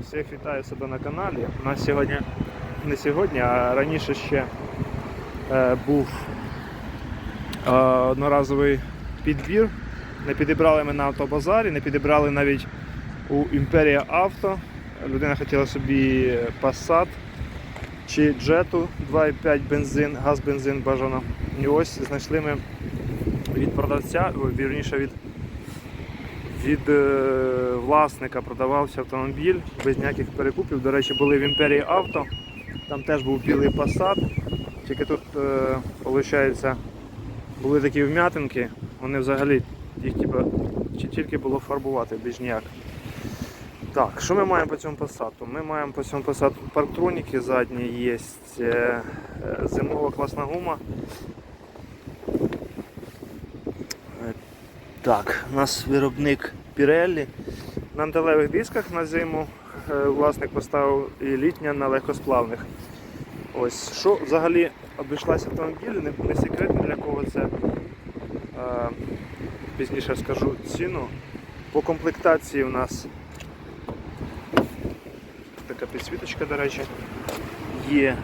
всіх вітаю себе на каналі. У нас сьогодні, не сьогодні, а раніше ще е, був е, одноразовий підбір. Не підібрали ми на автобазарі, не підібрали навіть у Імперія Авто. Людина хотіла собі Passat чи Jetу 2,5 бензин, газ-бензин бажано. І ось знайшли ми від продавця, вірніше від від е, власника продавався автомобіль без ніяких перекупів. До речі, були в імперії авто. Там теж був білий Passat. Тільки тут, е, виходить, були такі вм'ятинки, вони взагалі їх типу, чи тільки було фарбувати, більш ніяк. Так, що ми маємо по цьому Passat? Ми маємо по цьому Passat парктроніки задні, є е, зимова класна гума. Так, у нас виробник Pirelli. На антилевих дисках на зиму е, власник поставив і літня на легкосплавних. Ось, що взагалі обійшлася автомобіль, не, не секрет для кого це. Е, пізніше скажу ціну. По комплектації у нас така підсвіточка, до речі, є.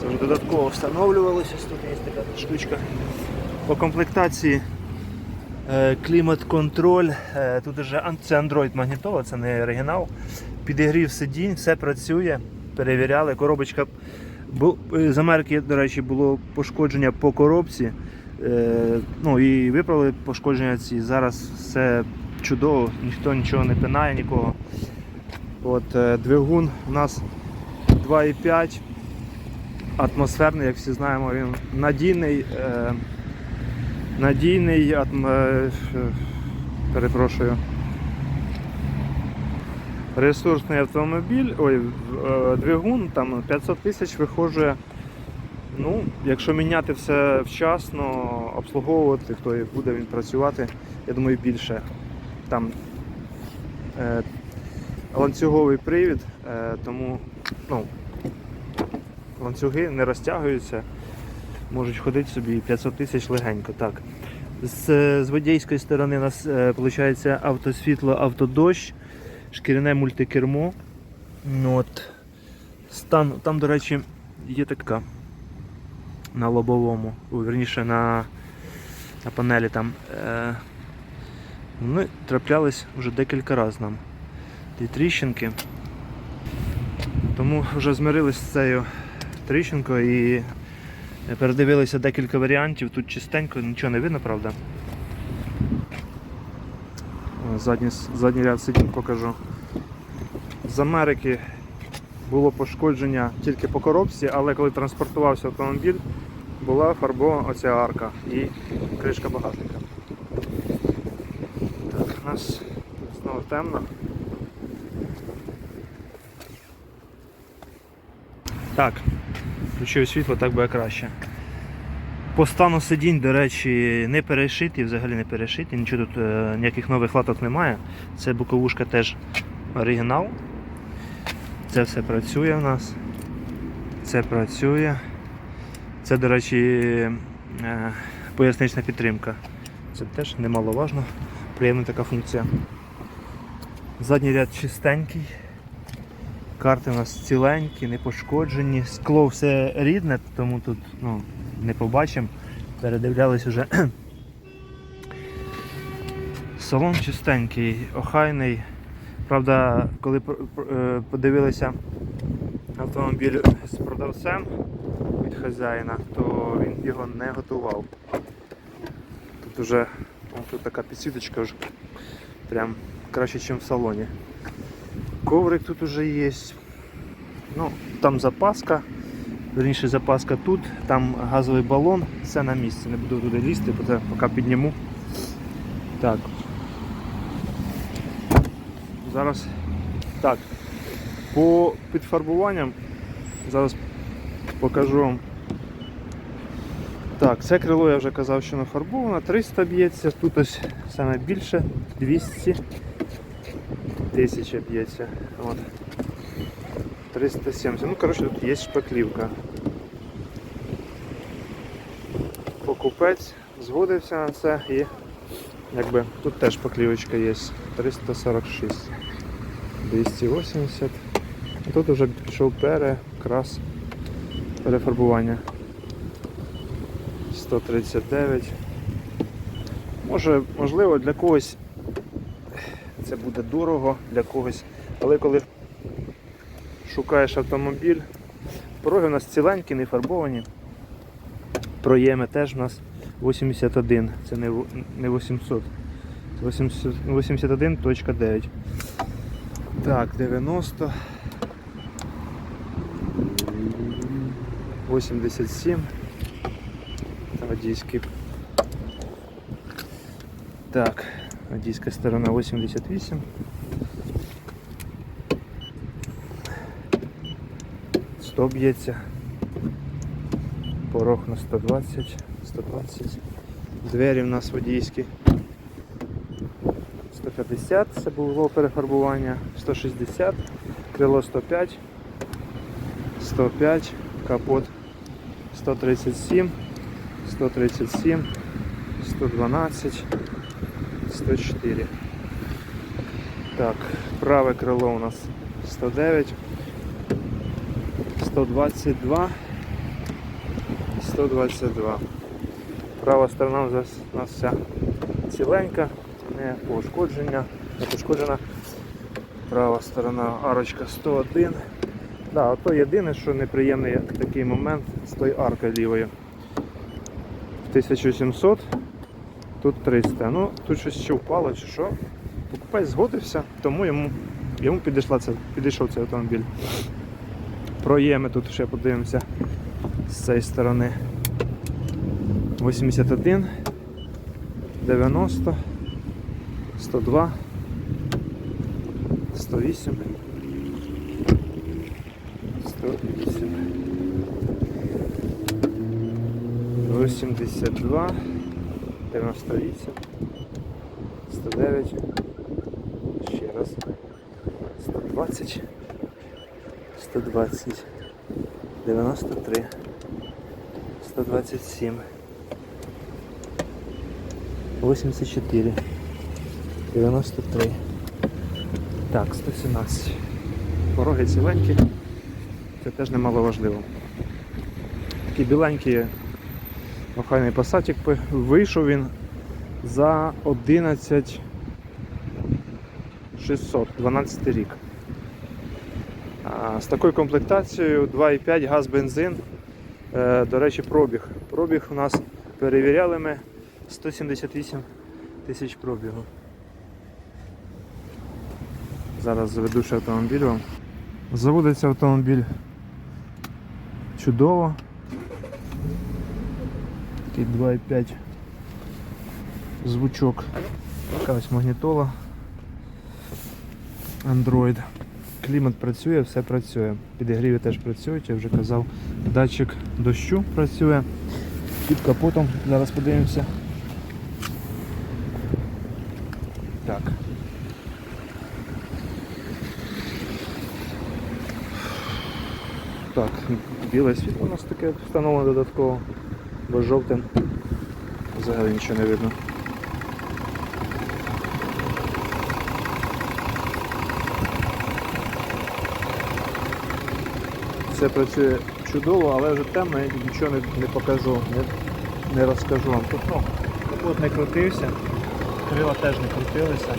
Це вже додатково встановлювалося, тут є така штучка. По комплектації клімат-контроль, е, тут вже це Android магнітола, це не оригінал. Підігрів сидінь, все працює, перевіряли. Коробочка е, з Америки, до речі, було пошкодження по коробці. Е, ну і виправили пошкодження ці. Зараз все чудово, ніхто нічого не пинає нікого. От, е, двигун у нас 2,5 атмосферний, як всі знаємо, він надійний, е, надійний е, перепрошую. Ресурсний автомобіль, ой, е, двигун там 500 тисяч виходжує. Ну, якщо міняти все вчасно, обслуговувати, то і буде він працювати, я думаю, більше. Там е, ланцюговий привід, е, тому ну, ланцюги не розтягуються, можуть ходити собі 500 тисяч легенько. Так. З, з водійської сторони у нас е, виходить автосвітло, автодощ, шкіряне мультикермо. Ну, от. Стан, там, до речі, є така на лобовому, о, вірніше на, на панелі там. Е, вони траплялись вже декілька разів нам ті тріщинки. Тому вже змирилися з цією тріщинкою і передивилися декілька варіантів. Тут чистенько, нічого не видно, правда. Задній, задній ряд сидінь покажу. З Америки було пошкодження тільки по коробці, але коли транспортувався автомобіль, була фарбована оця арка і кришка багажника. Так, у нас знову темно. Так, включив світло, так буде краще. По стану сидінь, до речі, не перешиті, взагалі не перешиті, нічого тут е, ніяких нових латок немає. Це боковушка теж оригінал. Це все працює в нас. Це працює. Це, до речі, е, пояснична підтримка. Це теж немаловажно. Приємна така функція. Задній ряд чистенький. Карти у нас ціленькі, не пошкоджені. Скло все рідне, тому тут ну, не побачимо. Передивлялись уже. Салон чистенький, охайний. Правда, коли е, подивилися автомобіль з продавцем від хазяїна, то він його не готував. Тут уже о, тут така підсвіточка вже прям краще, ніж в салоні. Коврик тут уже є. Ну, там запаска. Верніше запаска тут, там газовий балон, все на місці. Не буду туди лізти, поки підніму. Так. Зараз. Так. По підфарбуванням зараз покажу вам. Так, це крило я вже казав, що нафарбовано, 300 б'ється, тут ось саме більше 200 тисяча б'ється. От. 370. Ну, коротше, тут є шпаклівка. Покупець згодився на це і якби тут теж шпаклівочка є. 346. 280. Тут вже пішов перекрас перефарбування. 139. Може, можливо, для когось це буде дорого, для когось. Але коли шукаєш автомобіль, пороги у нас ціленькі, не фарбовані. Проєми теж у нас 81, це не, 800. Це 81.9. Так, 90. 87. Це водійський. Так, водійська сторона 88. Сто б'ється. Порог на 120, 120. Двері в нас водійські. 150, це було перефарбування, 160, крило 105, 105, капот 137, 137, 112, 104. Так, праве крило у нас 109, 122, 122. Права сторона у нас, вся ціленька, не пошкодження, не пошкоджена. Права сторона арочка 101. Да, ото єдине, що неприємний такий момент з тою аркою лівою. 1700, тут 300. Ну, тут щось ще впало чи що. Покупець згодився, тому йому, йому підійшла це, підійшов цей автомобіль. Проєми тут ще подивимося з цієї сторони. 81, 90, 102, 108, 108, 82, 98, 109, ще раз, 120, 120, 93, 127, 84, 93. Так, 117. Пороги ціленькі. Це теж немало важливо. Такий біленький охайний пасатик вийшов він за 11 600, 12 рік. З такою комплектацією 2,5 газ бензин. Е, до речі, пробіг. Пробіг у нас перевіряли ми 178 тисяч пробігу. Зараз заведу ще автомобіль вам. Заводиться автомобіль чудово. Такий 2,5 звучок. Така ось магнітола. Android. Клімат працює, все працює. Підігріви теж працюють, я вже казав. Датчик дощу працює. Під капотом зараз подивимося. Так. Так, біле світло у нас таке встановлено додатково, бо жовтим взагалі нічого не видно. Все працює чудово, але вже темно, я нічого не, не покажу, не, не розкажу вам. Тут ну, капот не крутився, крила теж не крутилися.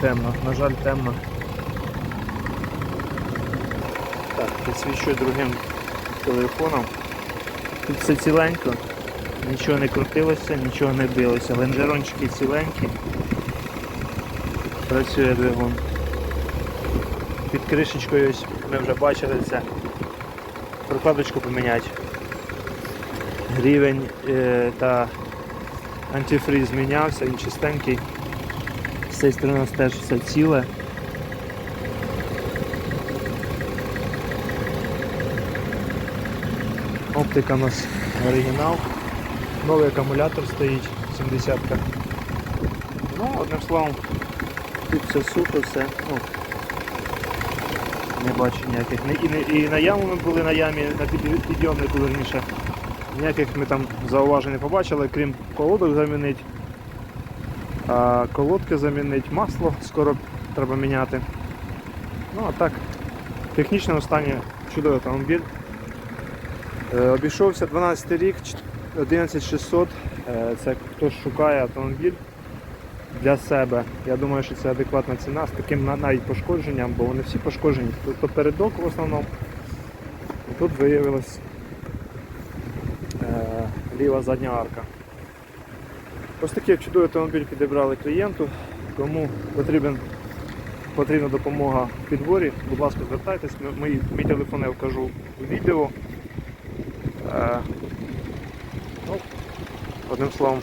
Темно, на жаль, темно. Так, підсвічую другим телефоном. Тут все ціленько, нічого не крутилося, нічого не билося. Ленджерончики ціленькі. Працює двигун. Під кришечкою ось ми вже бачили це. Прокладочку поміняти. Рівень е, та антифриз змінявся, він чистенький. З цієї сторони теж все ціле. Оптика у нас оригінал. Новий акумулятор стоїть, 70-ка. Ну, одним словом, тут все супер, все. Ну, не бачу ніяких. І, не- і на яму ми були на ямі, на під- підйомнику верніше. Ніяких ми там зауважень не побачили, крім колодок замінити. А колодки замінити, масло скоро треба міняти. Ну а так, в технічному стані чудовий автомобіль. Е, Обійшовся 12 рік, 11600. Е, Це хтось шукає автомобіль для себе. Я думаю, що це адекватна ціна з таким навіть пошкодженням, бо вони всі пошкоджені. Тут попередок в основному. Тут виявилась е, ліва задня арка. Ось такий чудовий автомобіль підібрали клієнту. Кому потрібен, потрібна допомога в підборі, будь ласка, звертайтесь. Мої, мій телефон я вкажу у відео. Е, ну, одним словом,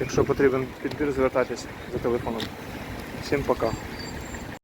якщо потрібен підбір, звертайтесь за телефоном. Всім пока.